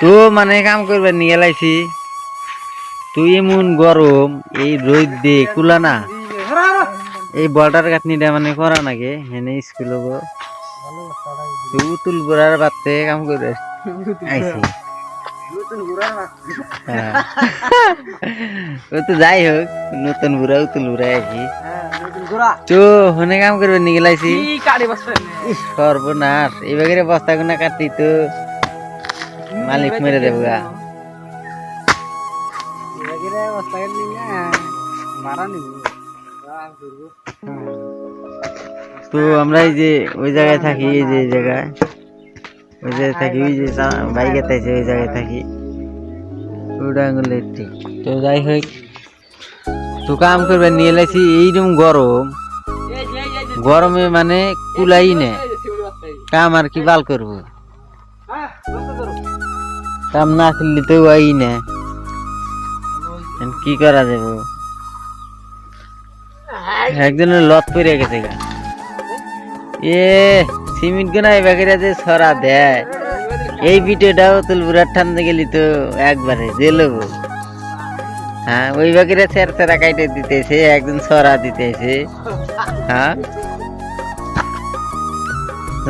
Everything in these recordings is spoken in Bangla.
তো মানে কাম করবে, নিয়ে লাইছি। তুই এমন গরম, এই রোদ দে কুলা না। এই বর্ডার কাটনিটা মানে করা নাকি? হেনে স্কুল তুল বুড়ার বাড়তে কাম করে আইছি। হ্যাঁ। ও তো যাই হোক, নতুন বুড়া, উতুল বুড়া আইছি। তো হনে কাম করবে নিয়ে লাইছি? সর্বনাশ। এই বাগের বস্তা গুনা কাটতি তো। মালিক মেরে দেবো গা। তো আমরা এই যে ওই জায়গায় থাকি এই যে জায়গায়। ওই জায়গায় থাকি ওই যে বাইকে তাইছে ওই জায়গায় থাকি। ওটা আঙুলে ঠিক। তো যাই হোক তো কাম করবে, নিয়ে লাইছি, এইরকম গরম। গরমে মানে কুলাই নে। কাম আর কি বাল করব। কাম না করলে তো আই না। কি করা যাব? একজনের লত পড়ে গেছে গা। এ, সিমেন্ট গোনা এবারে যে সরা দেয়। এই ভিডিওটাও তুলবুরার ঠান্ডা গেলি তো একবারে জেলব হ্যাঁ ওই বাকিরা ছেড় ছেড়া কাইটে দিতেছে একদিন ছড়া দিতেছে। হ্যাঁ?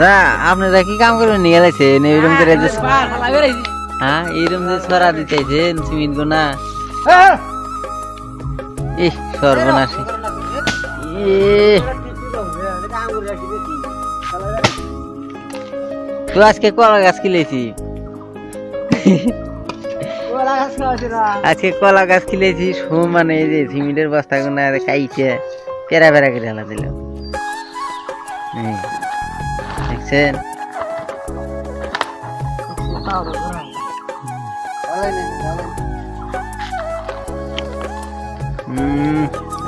না আপনারা কি কাম করবেন নিয়ে গেছেন এইরকম করে যে হ্যাঁ এইরকম যে ছড়া দিতেছেন সিমেন্ট গোনা। ইহ সর্বনাশী। তো আজকে কলা গাছ কিলেছি আজকে কলা গাছ কিলেছি মানে এই যে সিমেন্টের বস্তা গুনা খাইছে পেরা পেরা করে হেলা দিল। দেখছেন?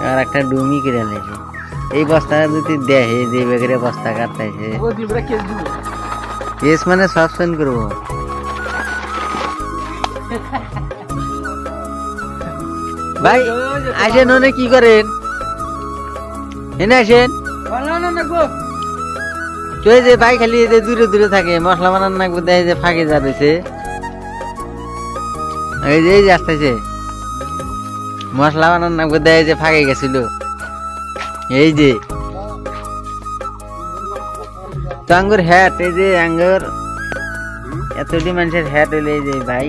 আর একটা ডুমি করে লেছে এই বস্তা যদি দেখে যে বেগরে বস্তা কাটতেছে কেস মানে সাসপেন্ড করব। ভাই, আসেন ওনে কি করেন? এনে আসেন। তো যে ভাই খালি যে দূরে দূরে থাকে, মশলা বানান নাকবো দেয় যে ফাঁকে যা রয়েছে এই যে এই যে আসতেছে। মশলা বানান নাকবো দেয় যে ফাঁকে গেছিল। এই যে। তো আঙ্গুর হ্যাট এই যে আঙ্গুর। এতটি মানুষের হ্যাট হইলে, এই যে ভাই।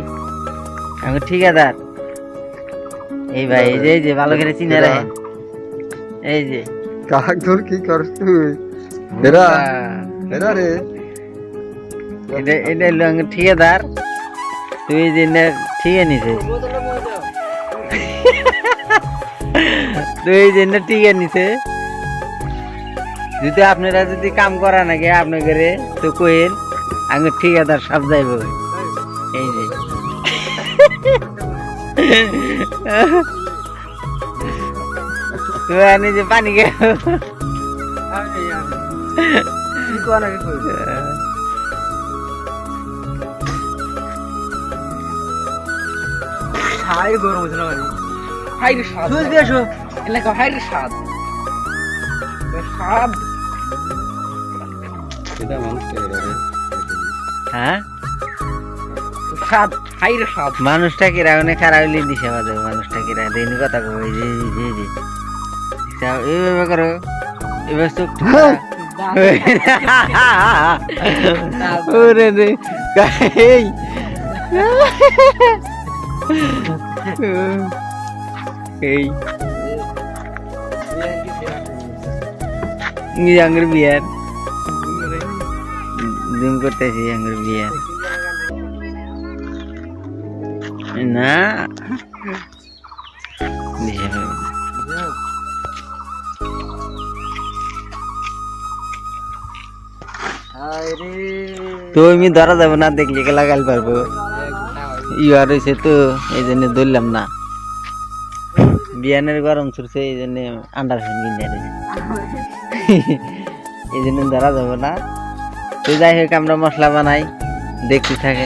আঙ্গুর ঠিকাদার। এই ভাই এই যে এই যে ভালো করে চিনে রাখেন। এই যে। কাক ধর কি করছ তুই এরা এরা রে। এটা এটা আঙ্গুর ঠিকাদার। তুই যে ঠিক নিছে। তুই যে না ঠিক নিছে। যদি আপনারা যদি কাম করা নাকি আপনাদের তো কইন আঙ্গুর ঠিকাদার সব যাইব। এই যে। তুই আনি যে পানি গে হাই গরম হচ্ছে না হাই রে স্বাদ জুস দিয়ে এলাকা হাই রে স্বাদ স্বাদ এটা মানুষ হ্যাঁ? স্বাদ হাই রে স্বাদ মানুষটা কিরা খারাপ হইলে দিশে বাজে মানুষটা কিরা দেনি কথা কই যে এই যে যাও, এইভাবে করো। এবার চোখ ওরে রে এই এই। এই আঙ্গুর বিয়ার। জুম করতেছি আঙ্গুর বিয়ার। না? দিশে পাবে না। তো ধরা যাব না, দেখলে লাগাল পারব। ইয়ার হয়েছে তো এই জন্য ধরলাম না। বিয়ানের গরম ছুটছে, এই জন্য আন্ডার ফ্যান কিনে এই জন্য ধরা যাব না। তো যাই হোক, আমরা মশলা বানাই, দেখতে থাকে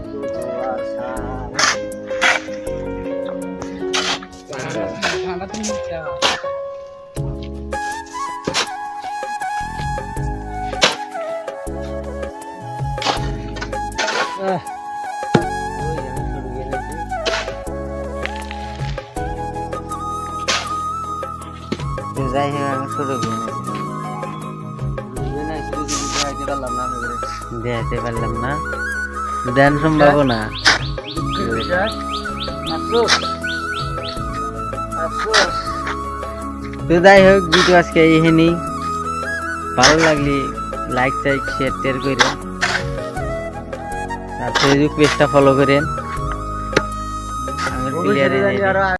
শুরু করেছি। তো যাই হোক আমি শুরু দেখাতে পারলাম না। দেন সম্ভব না। তো যাই হোক ভিডিও আজকে এইখানি ভালো লাগলে লাইক টাইক শেয়ার টেয়ার করেন আর ফেসবুক পেজটা ফলো করেন। আমার